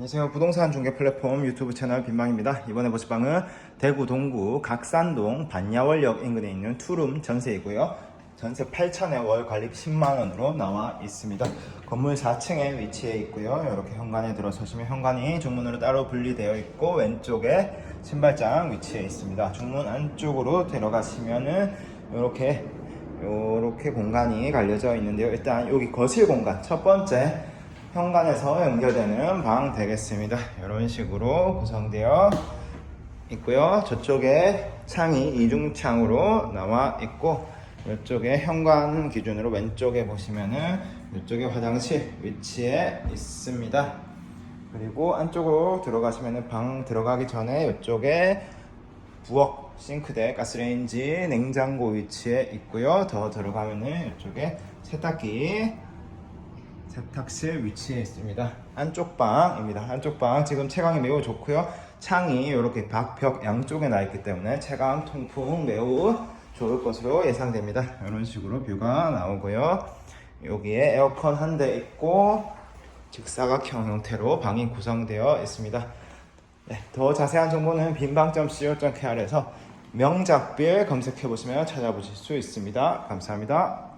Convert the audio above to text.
안녕하세요. 부동산 중개 플랫폼 유튜브 채널 빈방입니다. 이번에 보실 방은 대구 동구 각산동 반야월역 인근에 있는 투룸 전세이고요. 전세 8천에 월 관리 10만 원으로 나와 있습니다. 건물 4층에 위치해 있고요. 이렇게 현관에 들어서시면 현관이 중문으로 따로 분리되어 있고 왼쪽에 신발장 위치해 있습니다. 중문 안쪽으로 들어가시면은 이렇게 이렇게 공간이 갈려져 있는데요. 일단 여기 거실 공간 첫 번째 현관에서 연결되는 방 되겠습니다. 이런 식으로 구성되어 있고요. 저쪽에 창이 이중창으로 나와 있고 이쪽에 현관 기준으로 왼쪽에 보시면은 이쪽에 화장실 위치해 있습니다. 그리고 안쪽으로 들어가시면은 방 들어가기 전에 이쪽에 부엌, 싱크대, 가스레인지, 냉장고 위치에 있고요. 더 들어가면은 이쪽에 세탁기, 세탁실 위치에 있습니다. 안쪽 방입니다. 안쪽 방 지금 채광이 매우 좋고요. 창이 이렇게 박벽 양쪽에 나 있기 때문에 채광 통풍 매우 좋을 것으로 예상됩니다. 이런 식으로 뷰가 나오고요. 여기에 에어컨 한 대 있고 직사각형 형태로 방이 구성되어 있습니다. 네, 더 자세한 정보는 빈방.co.kr에서 명작빌 검색해 보시면 찾아보실 수 있습니다. 감사합니다.